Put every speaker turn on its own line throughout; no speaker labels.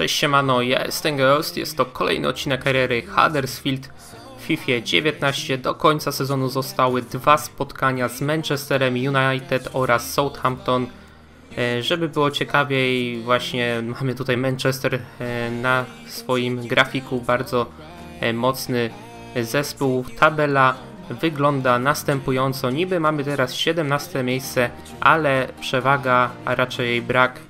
Cześć siemano, ja jestem Ghost, jest to kolejny odcinek kariery Huddersfield w FIFA 19. Do końca sezonu zostały dwa spotkania z Manchesterem United oraz Southampton. E, Żeby było ciekawiej, właśnie mamy tutaj Manchester e, na swoim grafiku, bardzo e, mocny zespół. Tabela wygląda następująco. Niby mamy teraz 17 miejsce, ale przewaga, a raczej brak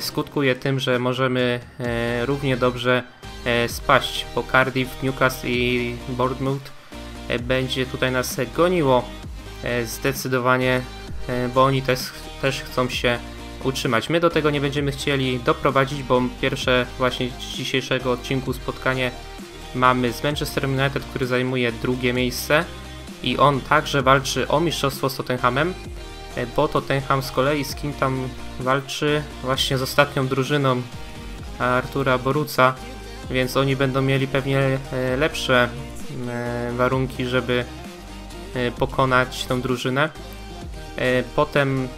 skutkuje tym, że możemy e, równie dobrze e, spaść, bo Cardiff, Newcastle i Bournemouth e, będzie tutaj nas goniło e, zdecydowanie, e, bo oni też, też chcą się utrzymać. My do tego nie będziemy chcieli doprowadzić, bo pierwsze właśnie dzisiejszego odcinku spotkanie mamy z Manchester United, który zajmuje drugie miejsce i on także walczy o mistrzostwo z Tottenhamem, e, bo Tottenham z kolei z kim tam walczy właśnie z ostatnią drużyną Artura Boruca, więc oni będą mieli pewnie e, lepsze e, warunki, żeby e, pokonać tą drużynę. E, Potem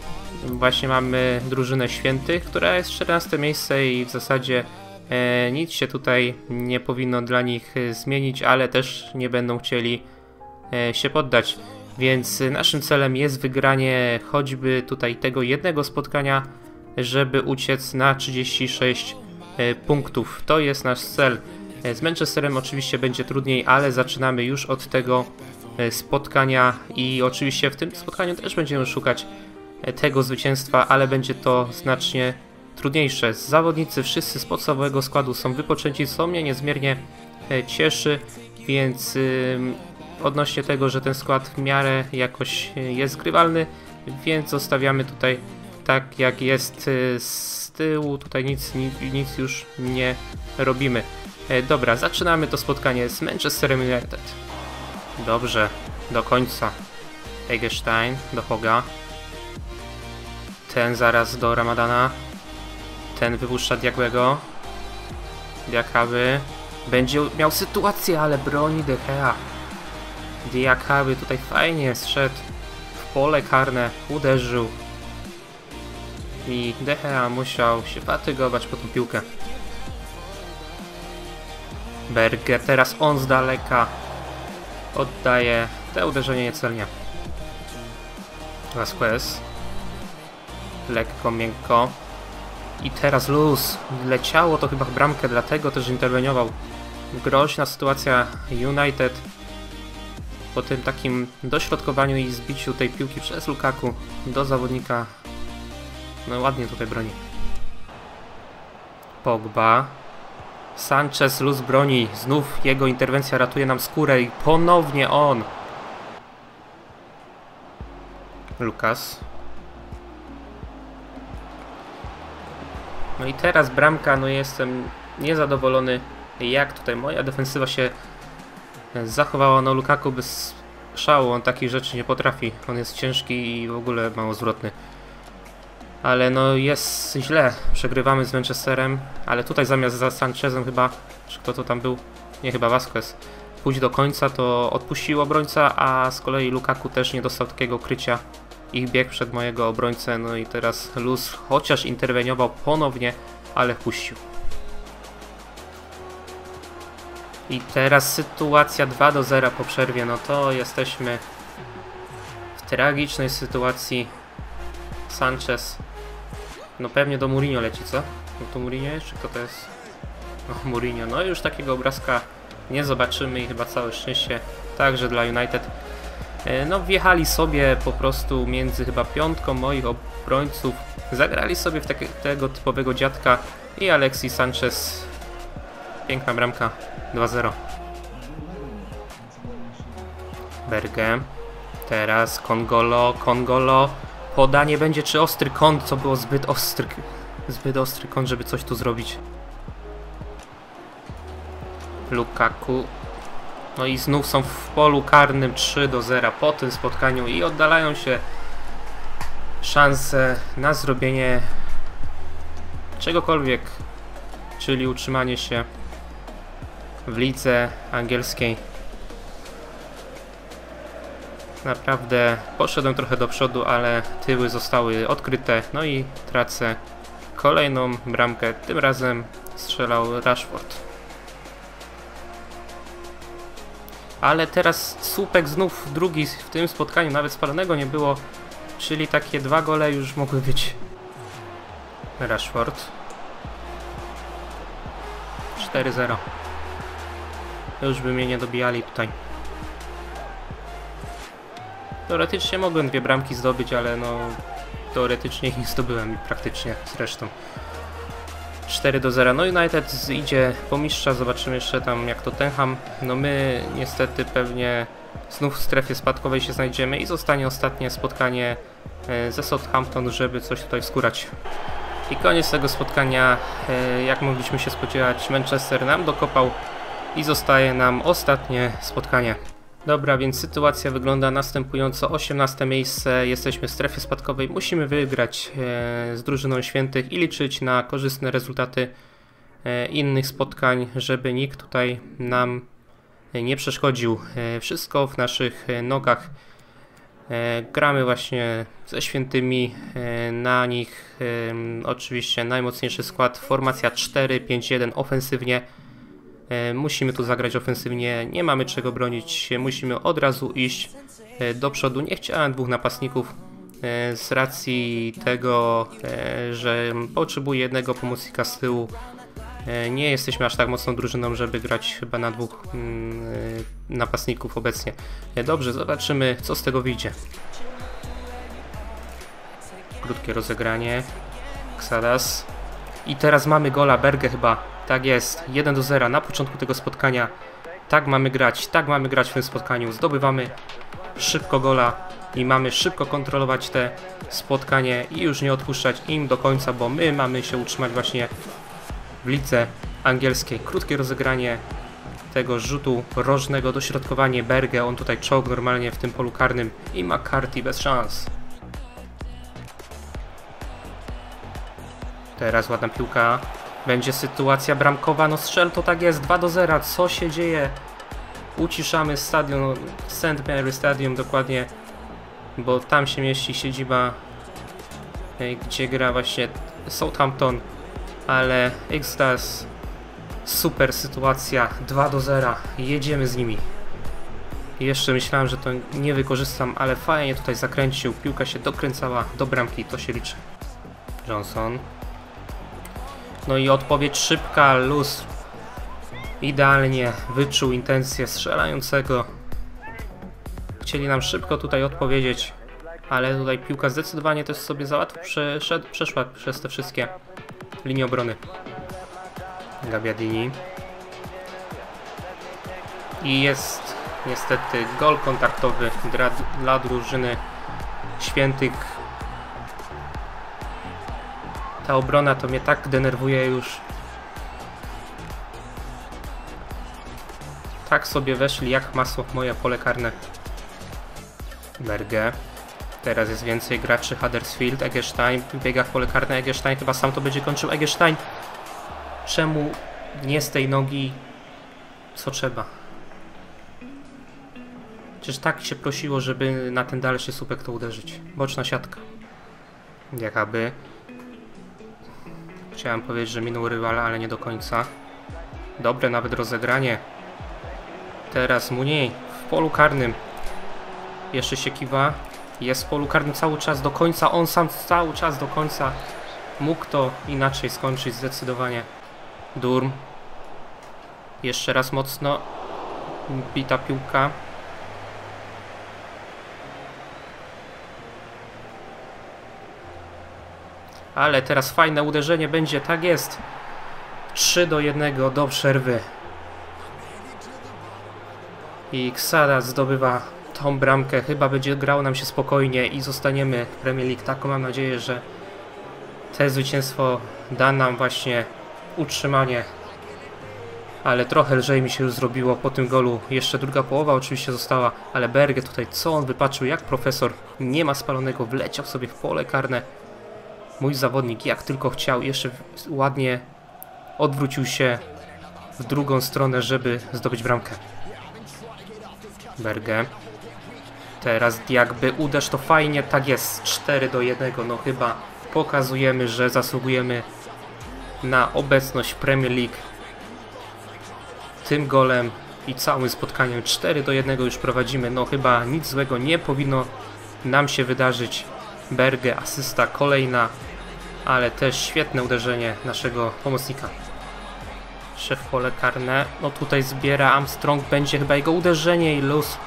właśnie mamy drużynę świętych, która jest 14 miejsce i w zasadzie e, nic się tutaj nie powinno dla nich e, zmienić, ale też nie będą chcieli e, się poddać. Więc naszym celem jest wygranie choćby tutaj tego jednego spotkania, żeby uciec na 36 e, punktów. To jest nasz cel. E, Z Manchesterem oczywiście będzie trudniej, ale zaczynamy już od tego e, spotkania i oczywiście w tym spotkaniu też będziemy szukać tego zwycięstwa, ale będzie to znacznie trudniejsze. Zawodnicy wszyscy z podstawowego składu są wypoczęci, co mnie niezmiernie cieszy, więc odnośnie tego, że ten skład w miarę jakoś e, jest grywalny, więc zostawiamy tutaj tak jak jest e, z tyłu, tutaj nic, nic, już nie robimy. E, Dobra, zaczynamy to spotkanie z Manchesterem United. Dobrze, do końca. Eggestein do Hoga. Ten zaraz do Ramadana. Ten wypuszcza Diagłego. Diakaby. Będzie miał sytuację, ale broni De Gea. Diakaby tutaj fajnie zszedł w pole karne, uderzył. I De Gea musiał się fatygować po tą piłkę. Berger, teraz on z daleka oddaje te uderzenie niecelnie. Vasquez. Lekko, miękko. I teraz luz. Leciało to chyba w bramkę, dlatego też interweniował. Groźna sytuacja United. Po tym takim dośrodkowaniu i zbiciu tej piłki przez Lukaku do zawodnika. No ładnie tutaj broni. Pogba. Sanchez luz broni. Znów jego interwencja ratuje nam skórę i ponownie on. Lukas. No i teraz bramka, no jestem niezadowolony jak tutaj moja defensywa się zachowała. No Lukaku bez szału, on takich rzeczy nie potrafi. On jest ciężki i w ogóle mało zwrotny. Ale no jest źle. Przegrywamy z Manchesterem, ale tutaj zamiast za Sanchezem chyba, czy kto to tam był? Nie, chyba Vasquez. Pójść do końca to odpuścił obrońca, a z kolei Lukaku też nie dostał takiego krycia. Ich bieg przed mojego obrońcę, no i teraz Luz chociaż interweniował ponownie, ale puścił. I teraz sytuacja 2 do 0 po przerwie, no to jesteśmy w tragicznej sytuacji. Sanchez, no pewnie do Mourinho leci, co? No to Mourinho jest, czy kto to jest? No Mourinho, no już takiego obrazka nie zobaczymy i chyba całe szczęście także dla United. E, No wjechali sobie po prostu między chyba piątką moich obrońców, zagrali sobie w takie, tego typowego dziadka i Alexis Sanchez, piękna bramka, 2-0. Berge, teraz Kongolo, Kongolo, podanie będzie czy ostry kąt, co było zbyt ostry, zbyt ostry kąt, żeby coś tu zrobić. Lukaku, no i znów są w polu karnym 3 do 0 po tym spotkaniu i oddalają się szanse na zrobienie czegokolwiek, czyli utrzymanie się w lidze angielskiej. Naprawdę poszedłem trochę do przodu, ale tyły zostały odkryte, no i tracę kolejną bramkę, tym razem strzelał Rashford. Ale teraz słupek znów drugi w tym spotkaniu, nawet spalonego nie było, czyli takie dwa gole już mogły być. Rashford. 4-0. Już by mnie nie dobijali tutaj. Teoretycznie mogłem dwie bramki zdobyć, ale no teoretycznie ich zdobyłem praktycznie zresztą. 4 do 0. No United idzie po mistrza, zobaczymy jeszcze tam jak to Tenham. No my niestety pewnie znów w strefie spadkowej się znajdziemy i zostanie ostatnie spotkanie e, ze Southampton, żeby coś tutaj skórać. I koniec tego spotkania, e, jak mogliśmy się spodziewać, Manchester nam dokopał i zostaje nam ostatnie spotkanie. Dobra, więc sytuacja wygląda następująco. 18 miejsce, jesteśmy w strefie spadkowej. Musimy wygrać e, z drużyną świętych i liczyć na korzystne rezultaty e, innych spotkań, żeby nikt tutaj nam nie przeszkodził. E, wszystko w naszych nogach. Gramy właśnie ze świętymi, na nich oczywiście najmocniejszy skład, formacja 4-5-1 ofensywnie. E, Musimy tu zagrać ofensywnie, nie mamy czego bronić, musimy od razu iść e, do przodu. Nie chciałem dwóch napastników e, z racji tego, że potrzebuję jednego pomocnika z tyłu. Nie jesteśmy aż tak mocną drużyną, żeby grać chyba na dwóch mm, napastników obecnie. Dobrze, zobaczymy co z tego wyjdzie. Krótkie rozegranie. Xadas. I teraz mamy gola Berge chyba. Tak jest. 1 do 0 na początku tego spotkania. Tak mamy grać, tak mamy grać w tym spotkaniu. Zdobywamy szybko gola i mamy szybko kontrolować te spotkanie i już nie odpuszczać im do końca, bo my mamy się utrzymać właśnie w lidze angielskiej. Krótkie rozegranie tego rzutu rożnego, dośrodkowanie Berge, on tutaj czołg normalnie w tym polu karnym i McCarthy bez szans. Teraz ładna piłka. Będzie sytuacja bramkowa. No strzel to tak jest. 2 do 0. Co się dzieje? Uciszamy stadion St. Mary Stadium dokładnie, bo tam się mieści siedziba, e, gdzie gra właśnie Southampton, ale Xtas super sytuacja 2 do 0. Jedziemy z nimi. Jeszcze myślałem, że to nie wykorzystam, ale fajnie tutaj zakręcił. Piłka się dokręcała do bramki, to się liczy. Johnson. No i odpowiedź szybka, luz. Idealnie wyczuł intencję strzelającego. Chcieli nam szybko tutaj odpowiedzieć, ale tutaj piłka zdecydowanie też sobie za łatwo przeszedł, przeszła przez te wszystkie linie obrony. Gabiadini. I jest niestety gol kontaktowy dla, dla drużyny świętych ta obrona to mnie tak denerwuje już. Tak sobie weszli jak masło w moje pole karne. Berge. Teraz jest więcej graczy. Huddersfield, Eggestein biega w pole karne. Eggestein chyba sam to będzie kończył. Eggestein. Czemu nie z tej nogi co trzeba? Przecież tak się prosiło, żeby na ten dalszy słupek to uderzyć. Boczna siatka. Jakaby. Chciałem powiedzieć, że minął rywal, ale nie do końca. Dobre nawet rozegranie. Teraz Muniej w polu karnym. Jeszcze się kiwa. Jest w polu karnym cały czas do końca. On sam cały czas do końca. Mógł to inaczej skończyć zdecydowanie. Durm. Jeszcze raz mocno. Bita piłka. Ale teraz fajne uderzenie będzie, tak jest. 3 do 1 do przerwy. I Ksada zdobywa tą bramkę. Chyba będzie grał nam się spokojnie i zostaniemy w Premier League. Taką mam nadzieję, że te zwycięstwo da nam właśnie utrzymanie. Ale trochę lżej mi się już zrobiło po tym golu. Jeszcze druga połowa oczywiście została, ale Berge tutaj co on wypatrzył jak profesor. Nie ma spalonego, wleciał sobie w pole karne mój zawodnik jak tylko chciał, jeszcze ładnie odwrócił się w drugą stronę, żeby zdobyć bramkę. Berge. Teraz jakby uderz to fajnie, tak jest, 4 do 1, no chyba pokazujemy, że zasługujemy na obecność Premier League. Tym golem i całym spotkaniem 4 do 1 już prowadzimy. No chyba nic złego nie powinno nam się wydarzyć. Berge, asysta kolejna, ale też świetne uderzenie naszego pomocnika. Szef pole karne, no tutaj zbiera Armstrong, będzie chyba jego uderzenie i luz.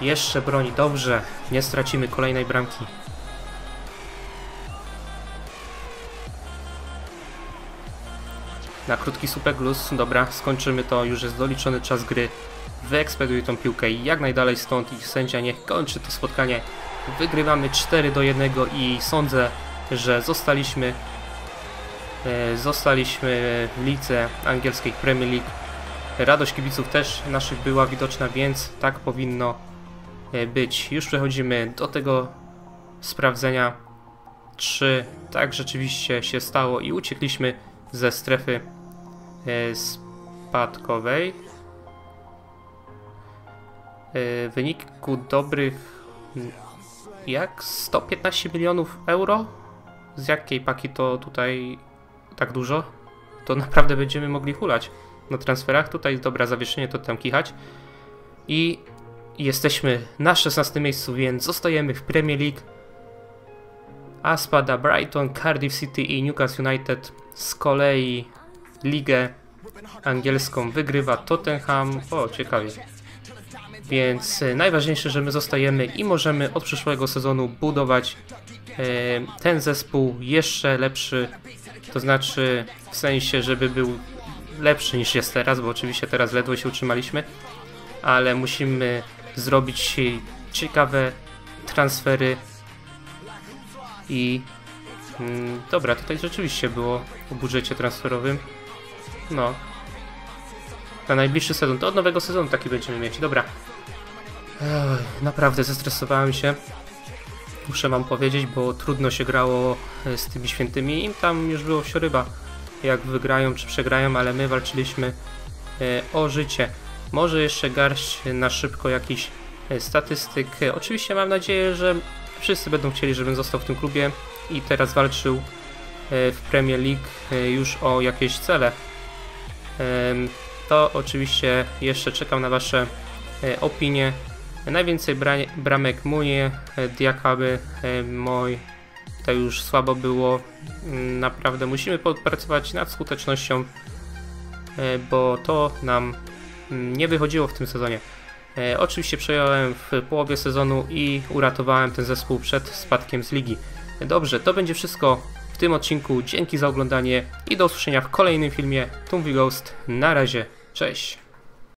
Jeszcze broni, dobrze, nie stracimy kolejnej bramki. Na krótki słupek luz, dobra, skończymy to, już jest doliczony czas gry. Wyekspediuj tą piłkę jak najdalej stąd i sędzia niech kończy to spotkanie. Wygrywamy 4 do 1 i sądzę, że zostaliśmy e, zostaliśmy w lidze angielskiej Premier League. Radość kibiców też naszych była widoczna, więc tak powinno e, być. Już przechodzimy do tego sprawdzenia. Czy tak rzeczywiście się stało i uciekliśmy ze strefy e, spadkowej. W wyniku dobrych jak 115 milionów euro? Z jakiej paki to tutaj tak dużo? To naprawdę będziemy mogli hulać na transferach. Tutaj dobra zawieszenie, to tam kichać. I jesteśmy na 16 miejscu, więc zostajemy w Premier League. A spada Brighton, Cardiff City i Newcastle United. Z kolei ligę angielską wygrywa Tottenham. O, ciekawie. Więc e, najważniejsze, że my zostajemy i możemy od przyszłego sezonu budować ten zespół jeszcze lepszy. To znaczy w sensie, żeby był lepszy niż jest teraz, bo oczywiście teraz ledwo się utrzymaliśmy, ale musimy zrobić ciekawe transfery i mm, dobra, tutaj rzeczywiście było o budżecie transferowym. No. Na najbliższy sezon, to od nowego sezonu taki będziemy mieć. Dobra, Ech, naprawdę zestresowałem się. Muszę wam powiedzieć, bo trudno się grało e, z tymi świętymi. Im tam już było wsioryba, jak wygrają czy przegrają, ale my walczyliśmy e, o życie. Może jeszcze garść na szybko jakiś e, statystyk. Oczywiście mam nadzieję, że wszyscy będą chcieli, żebym został w tym klubie i teraz walczył w Premier League już o jakieś cele. To oczywiście jeszcze czekam na Wasze opinie. Najwięcej bra bramek Munie, Diakaby, e, Moj. To już słabo było. Mm, naprawdę musimy popracować nad skutecznością, e, bo to nam mm, nie wychodziło w tym sezonie. E, oczywiście przejąłem w połowie sezonu i uratowałem ten zespół przed spadkiem z ligi. Dobrze, to będzie wszystko w tym odcinku. Dzięki za oglądanie i do usłyszenia w kolejnym filmie Tumby Ghost. Na razie, cześć!